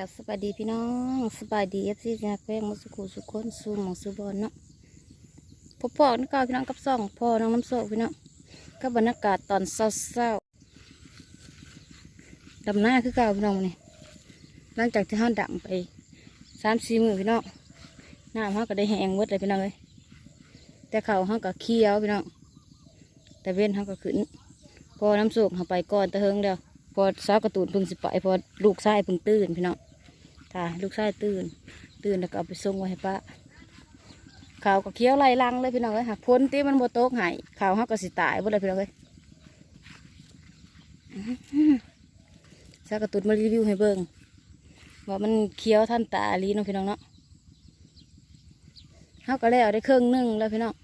กับสบายดีพี่น้องสบายดีเอฟซีจากแป้งมาสุขุสุขคนสูหมองสุบอลเนาะพบพ่อนักกาพี่น้องกับซ่องพ่อน้องน้ำโซพี่น้องกับบรรยากาศตอนเศร้าๆดำหน้าคือเก่าพี่น้องนี่หลังจากที่ห้าดำไปสามสี่มือพี่น้องหน้ำเขาก็ได้แห้งหมดเลยพี่น้องเลยแต่เขาเขาก็เคี้ยวพี่น้องแต่เว้นเขาก็ขึ้นพอน้ำโซกเขาไปก่อนตะเฮิงเดียวพอสาวกระตูนพิ่งสิไปพอลูกชายพิ่งตื่นพี่น้อง ถ้าลูกชายตื่น ตื่นแล้วก็เอาไปส่งไว้ให้ป้าข่าวก็เคี้ยวไล่ลังเลยพี่น้องเลยหากพ้นตีมันโบโต๊กหายข่าวเขาก็สิตายหมดเลยพี่น้องเลยอื้อหือสากระตูนมารีวิวให้เบิ่งว่ามันเคี้ยวท่านตาลีเนาะพี่น้องเนาะเขาก็แล้วได้เครื่องหนึ่งแล้วพี่น้อง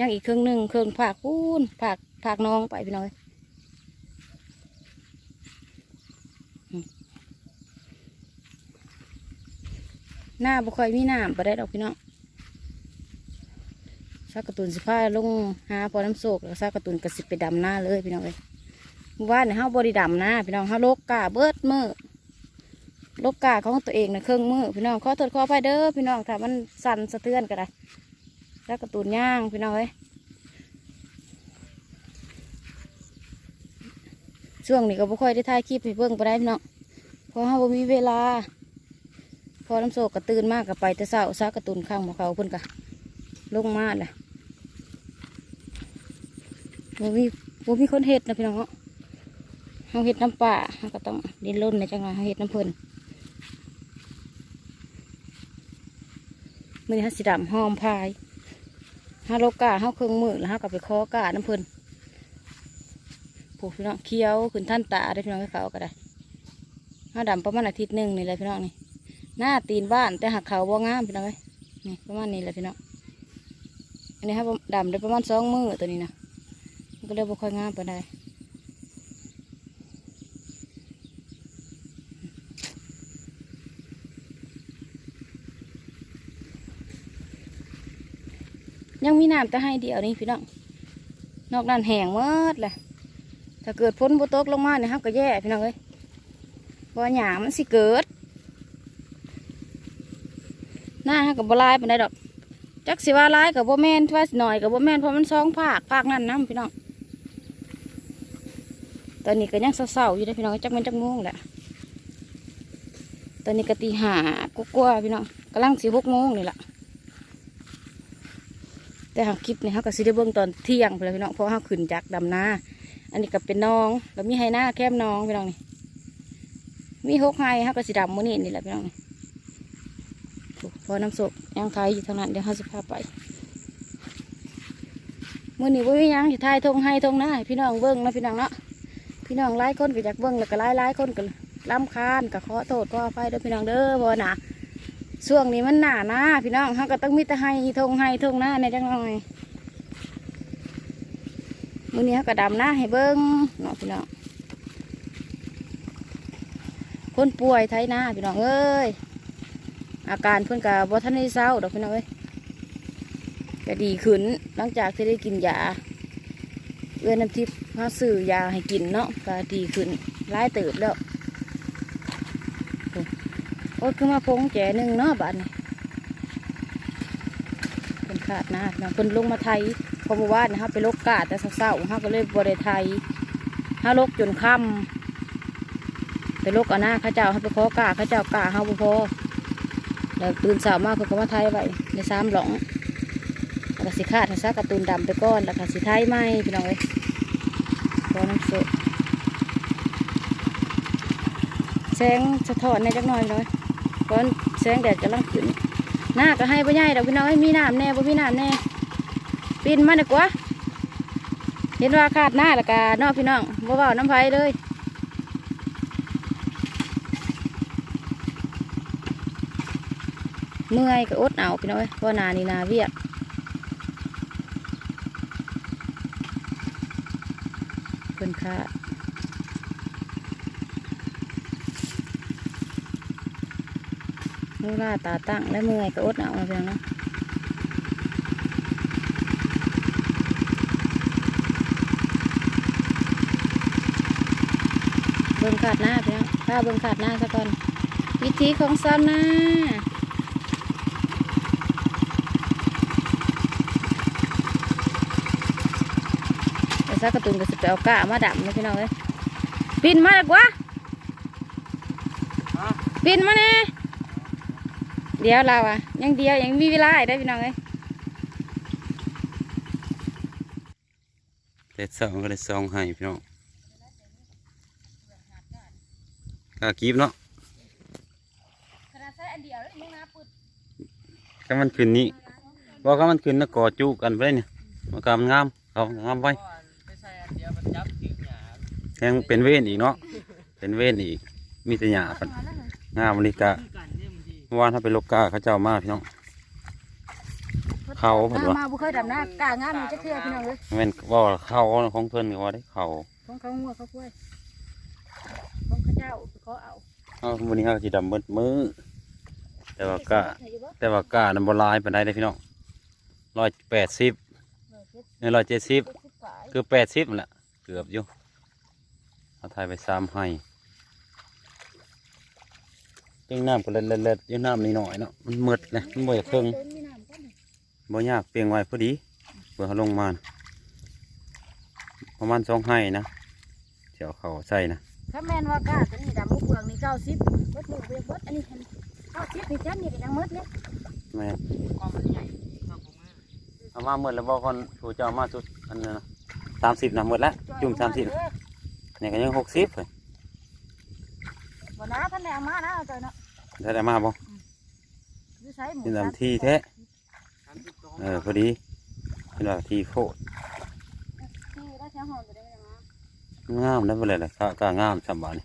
ยังอีกเครื่องหนึ่งเครื่องผากปูนผากผากน้องไปพี่น้องเลย หน้าบ่ค่อยมีน้ำบ่ได้ดอกพี่น้องซากกระตุนสิพาลงหาพอน้ำโศกแล้วซากกระตุนก็สิบไปดำหน้าเลยพี่น้องเอ้ยเมื่านเนี่ยเฮาบ่ได้ดำนะพี่น้องเฮาโลกกาเบิดมือโลกกาของตัวเองนะเครื่องมือพี่น้องขอโทษขออภัยเด้อพี่น้องถ้ามันสั่นสะเทือนก็ได้ซากกระตุนย่างพี่น้องเอ้ยช่วงนี้ก็บ่ค่อยได้ถ่ายคลิปให้เบิ่งไปได้พี่น้องเพราะเฮาบ่มีเวลา พอน้ำโศกก็ตื่นมากกับไปแต่เช้าซากระตุนข้างหมอเขาเพิ่นกะลงมาแหละบ่มีบ่มีคนเห็ดนะพี่น้องเนาเห็ดน้ำป่าเฮาก็ต้องดินรนในจังหวะเฮาเห็ดน้ำเพิ่นมือฮาสิดำหอมพายฮาโลกาเฮาเครื่องมือแล้วเฮาก็ไปขอกาน้ำเพิ่นผูกพี่น้องเคี้ยวขึ้นท่านตาได้พี่น้องให้เขาก็ได้ฮาดำประมาณอาทิตย์หนึ่งนี่แหละพี่น้องนี่ หน้าตีนบ้านแต่หักเขาบ่งามพี่น้องเอ้ยนี่ประมาณนี้แหละพี่น้องอันนี้ครับดำได้ประมาณสองมือตัวนี้นะมันก็เลยบ่ค่อยงามไปานใดยังมีน้ำแต่ให้เดียวนี่พี่น้อง นอกนั้นแห้งมดเลยถ้าเกิดพ้นบ่ตกลงมาเนี่ยครับก็แย่พี่น้องเอ้ยบ่หยามันสิเกิด หน้ากับบลายปานใดดอกจักสิว่าลายกับบ่แม่นว่าสิหน่อยกับบ่แม่นเพราะมันซองภาคภาคนั่นน้ำพี่น้องตอนนี้ก็ยังเศร้าๆอยู่เด้อพี่น้องจักแม่นจักโมงแหละตอนนี้ก็ตีหากกว่าๆพี่น้องกำลังสิหกโมงนี่แหละแต่หาคลิปนี่เขาก็สิได้เบิ่งตอนเที่ยงไปเลยพี่น้องเพราะเขาขึ้นจากดำนา อันนี้ก็เป็นน้องแล้วมีไฮหน้าแคมน้องพี่น้องนี่มีหกไฮเขาก็สิดำมือนี้นี่แหละพี่น้องนี่ พอน้ำศพยังไทยอยู่ทางนั้นเดี๋ยวเขาจะพาไปมื่อนี้ว่ามียังอยู่ไทยทงให้ทงหน้าพี่น้องเบิ้งนะพี่น้องเนาะพี่น้องไล่คนก็อยากเบิ้งแล้วก็ไล่ไล่คนก็ล้ำคาญก็ขอโทษขออภัยเด้อพี่น้องเด้อบ่หนาช่วงนี้มันหนาหน้าพี่น้องเขาก็ต้องมีแต่ให้ทงให้ทงหน้าในจังหน่อยมื่อนี้เขาก็ดำหน้าให้เบิ้งเนาะพี่น้องคนป่วยไทยหน้าพี่น้องเอ้ย อาการเพื่อนกับบ่ทันได้เศร้าดอกพี่น้องเอ้ยก็ดีขึ้นหลังจากที่ได้กินยาเอื้อน้ำทิพย์พาซื้อยาให้กินเนาะก็ดีขึ้นร้ายเติบแล้วโอ้โอ้คือมาพงแจหนึ่งเนาะบ้านเป็นขาดน้าพี่น้องเพิ่นลงมาไทยเพอเมื่อวานะครับไปลกกาแต่เศร้าๆเขาก็เลยบริไทยห้าลกจนค่ำไปลกเอาหน้าข้าเจ้าให้ไปขอกาข้าเจ้ากาฮาบ่พอ แล้วตื่นสาวมากคือก็มาไทยไว้ในซ้ำหลงแล้วก็สิขาดทัศการ์ตูนดำไปก้อนแล้วก็สิไทยไหมพี่น้องเอ้ยพอน้ำสดแสงสะท้อนในจักหน่อยน่อยก้อนแสงแดดกำลังขึ้นหน้าก็ให้พ่อใหญ่ดอกพี่น้องเอ้มีน้ำแน่บ่มีน้ำแน่ปีนมาดีกว่าเห็นว่าขาดหน้าแล้วก็นอกพี่น้องบ่เบาน้ำไฟเลย เมื่อยก็อดเอาพี่น้อยเพราะนานี่นาเวียกเพิ่นค่าเวลาตาตั้งและเมื่อยก็อดเอานะพี่น้องนะเบิ่งขาดหน้าพี่น้องข้าเบิ่งขาดหน้าซะก่อนวิธีของซาวนา ซากระตุนก็สิไปเอาก้ามาดำนะพี่น้องเอ้ยปินมาดีกว่าปินมาแน่เดี๋ยวเราอะยังเดียวยังมีเวลาอีกได้พี่น้องเอ้ยเด็ดสองก็ได้สองให้พี่น้องกากีบเนาะขนาดใช้อันเดียวแล้วมึงนาปุดก็มันขึ้นนี้ว่าก็มันขึ้นนะก่อจูกันไปเนี่ยมันกำงามเขางามไป อันเดียวมันจับถึงหยายังเป็นเว้นอีกเนาะเป็นเว้นอีก มีแต่หญ้าพันงามเลยกะคือกันเนี่ยมันดีเมื่อวานถ้าไปลกกาเขาเจ้ามาพี่น้อง เขาเพิ่นว่ามาบุเคยดำหน้ากางามมันจะเทื่อพี่น้องเลยแม่นว่าเขาของเพิ่นก็ว่าได้เขาของเขางัวเขากล้วยของข้าเจ้าเขาเอาเอาวันนี้เขาจะดำมืดมือแต่ว่ากะแต่ว่ากะนั้นบหลายปานใดเลยพี่น้องร้อยแปดสิบร้อยเจ็ดสิบคือแปดสิบแหละ เกือบอยู่เอาถ่ายไปสามให้ยังน้ำก็เล็ดเล็ดๆยังน้ำนิดหน่อยเนาะมันมืดเลยมันบ่อยากเครื่องบ่ยากเปลียงไว้พอดีเพื่อเขาลงมาน่ะประมาณสองให้นะเดี๋ยวเขาใส่นะถ้าแมนว่ากาตัวนี้ดำมุกเปลืองนี่เก้าสิบเบิดมือเบียเบิดอันนี้เก้าสิบนี่แท้นี่ก็ยังมืดเนี่ยแม่นความมันใหญ่ครับผมเอามามืดแล้วบอกคนถูเจ้ามาสุดอันนั้นนะ สามสิบนะมืดแล้วจุ่มสามสิบเนี่ยก็ยังหกสิบเลยวันน้าท่านแนวมานะเอาใจเนาะได้ได้มาบ่คือใช้หมูนี่ลำที่แท้สามสิบสองเออพอดีเป็นว่าที่โคตรที่ได้เช้าหอมจะได้ไม่ได้มางามได้ไปเลยแหละก็ก็งามสำบานนี่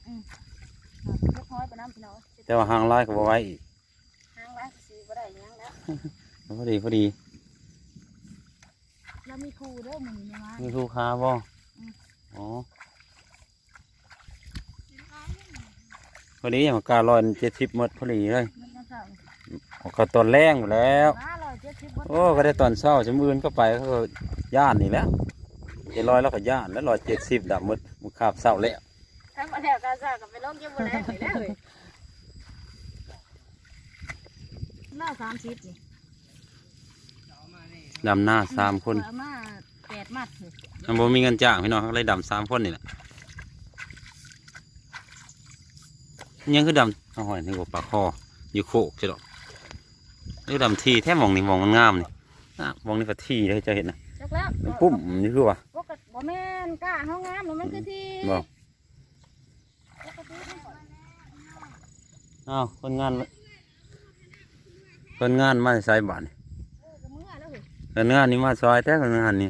เล็กน้อยไปน้ำพี่น้องแต่ว่าหางลายก็บ่ไว้อีกห้างร้านสีก็ได้ยังแล้วพอดีพอดี แล้วมีครูเด้อมันนี่มามีลูกค้าบ่อืมอ๋อพอดีอย่างกาลอยเจ็ดสิบหมดพอดีเลยมันก็เศร้าก็ตอนแรงอยู่แล้วมาลอยเจ็ดสิบโอ้ก็ได้ตอนเช้าจมื่นก็ไปก็ย่านนี่แหล้วเจ็ดร้อยแล้วก็ย่านแล้วร้อยเจ็ดสิบดับหมดมันขาบเศร้าแล้ว ทั้งมาแล้วกาซากับไปลงเยอะหมดแล้วเลยแล้วเลยหน้าสามสิบนี่ ดำหน้าสามคนเอามาแปดมัดเลยมันบ่มีเงินจ้างพี่น้องเขาเลยดำสามคนนี่แหละยังคือดำเอาหอยนี่กว่าปลาคออยู่โคกใช่หรอนี่ดำทีแท้มองนี่มองมันงามนี่อะมองนี่ก็ทีเลยจะเห็นนะจักแล้วมันปุ้มนี่คือว่าปกติบ่แม่นกล้าเฮางามแล้วมันคือที่บ่ปกติมันก่อนอ้าวคนงานคนงานมาใส่บาทนี่ นงานนี่มาซอยแท้คนงานนี่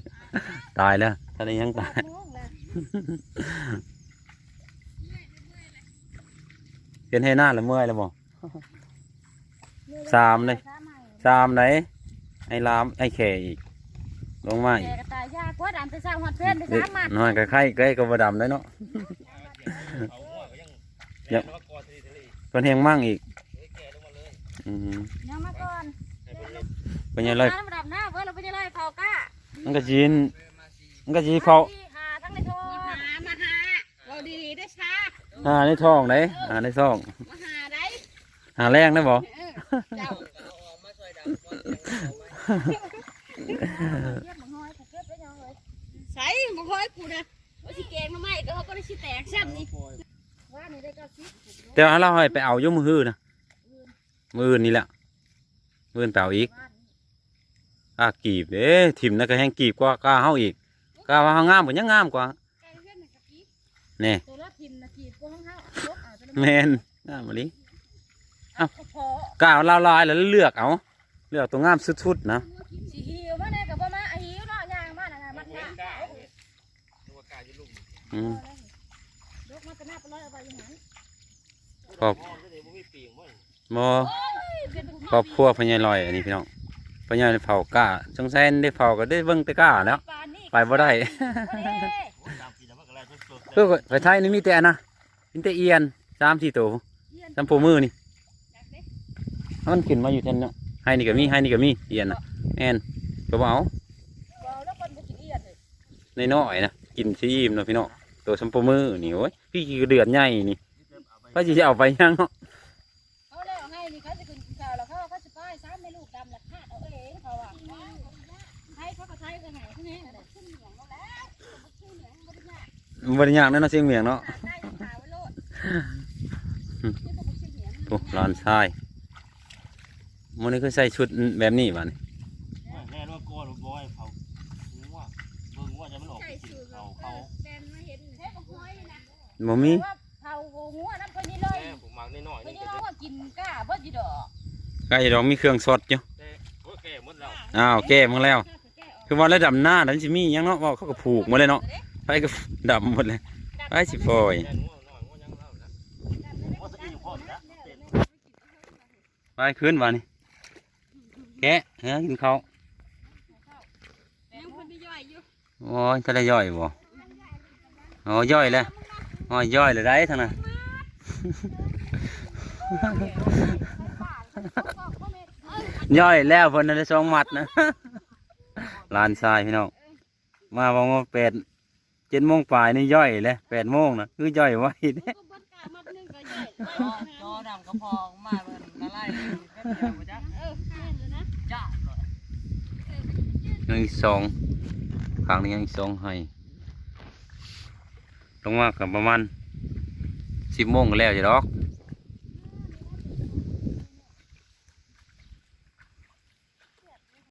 ตายแล้วถ้าได้ยังตายงงแล้วเป็นให้หน้าละเมื่อยแล้วบ่สามเลยสามไหนไอ้ลามไอ้แข่อีกลงมาอีแกกก็ตายยากกว่าดำไปสร้างฮอดเพื่อนไปเด็กสามมัดน้อยก็ไข่ใกล้ก็บ่ดำได้เนาะยังเพิ่นแหงมั่งอีกอืมยังมาก่อน เป็นยังไงน้ำดำหน้าเว้ยเราไปจะไล่เผากล้ามันก็จีนมันก็จีเขาที่หาทั้งในโทรมาหามาหาเราดีๆได้ช้าหาในท้องไหนหาในท้องมาหาได้หาแรงได้บ่เจ้ามาช่วยดำก่อนเก็บหมอนห้อยกูเก็บไปยังเลยใส่บ่ค่อยกูนะว่าสิแกงมาใหม่ก็เขาก็ได้สิแตกซ้ำนี่ว่านี่ได้ก็สิแต่ว่าเราให้ไปเอาอยกมือฮื้อนะมืออื่นนี่แหละมืออื่นไปเอาอีกว่านี่ กล้ากีบเด้ถิ่มนั่นก็แห้งกีบกว่ากล้าเฮาอีกกล้าว่าเฮางามกว่ายังงามกว่าแกงเพื่อนมันกะปินี่ตัวละพิมพ์นาทีกูห้องเฮาลบเอาไปแมนงามมาลิพอกล้าลาวลายแล้วเลือกเอาเลือกตัวงามสุดๆนะสิหิวมาเนี่ยกับบ่มาอะหิวเนาะย่างมาน่ะนะมันน่ะตัวกาอยู่ลุ่มอืมยกมาตะหน้าไปเลยเอาไปอยู่หันครอบมองได้บ่มีปีงบ่มอครอบครัวพญายลอยอันนี้พี่น้อง พญายเผากล้าจงแซนได้เผาก็ได้เบิ่งแต่กล้าแล้ว ปานนี่ไปบ่ได้บ่ได้ตามปีแล้วมันก็ไล่สดคือไปไทยนี่มีแต่อันนะมีแต่เอียนสามสี่ตัวสามปูมือนี่มันขึ้นมาอยู่เท่นเนาะให้นี่ก็มีให้นี่ก็มีเอียนนะแอนก็บ่เอาบ่แล้วคนบ่กินเอียดเลยในน้อยๆนะกินซีอิ่มเนาะพี่น้องตัวสามปูมือนี่โอ้ยพี่กี่เดือนใหญ่นี่ๆเอาไปก็จะเอาไปยังเนาะ บริยากแน่เนาะเสียงเมียงเนาะได้กับขาไว้โลดโอ้ร้านชายมันนี่คือใส่ชุดแบบนี้บ้านี่แน่นว่าโกนบอยเขางัวเบิ่งว่าจะมันออกใส่กินสูตรเขาเขาแฟนมาเห็นแท้กับห้อยนะบ่มีว่าเผาหัวน้ำคนนี้เลยแม่ผมมักน้อยๆคนนี่นี้ก็เราได้ก็กินก้าบ่จีดอกไก่ดองมีเครื่องสดอยู่แต่โอ้แก่หมดแล้วอ้าวแก้มาแล้ว คือว่าระดับหน้านั้นสิมีหยังเนาะว่าเขาก็ผูกหมาเลยเนาะ ไปก็ดำหมดเลยไปสิปล่อยแน่งัวน้อยงัวยังเล่านะว่าจะอิ่มพร้อมนะเต้นไปขึ้นมานี่แกะเฮ้ยกินข้าวยังคนที่ย่อยอยู่โอ้ยจะได้ย่อยบ่โอ้ย่อยแล้วโอ้ยย่อยเลยได้ทั้งนั้นย่อยแล้วเพิ่นน่ะได้สองหมัดนะลานทรายพี่น้องมาบอกว่าแปด เจ็ดโมงปลายนี่ย่อยเลยแปดโมงนะคือย่อยไว้เด้ก็บดกามัดนึงก็ย่อยจอดำกระพองมาเบิ่นละลายเลยแป๊บเดียวบ่จ๊ะเออแม่นเลยนะจ้าเลยยังอีกสองข้างนี้ยังอีกสองให้ลงมากับประมาณสิบโมงก็แล้วจะดอก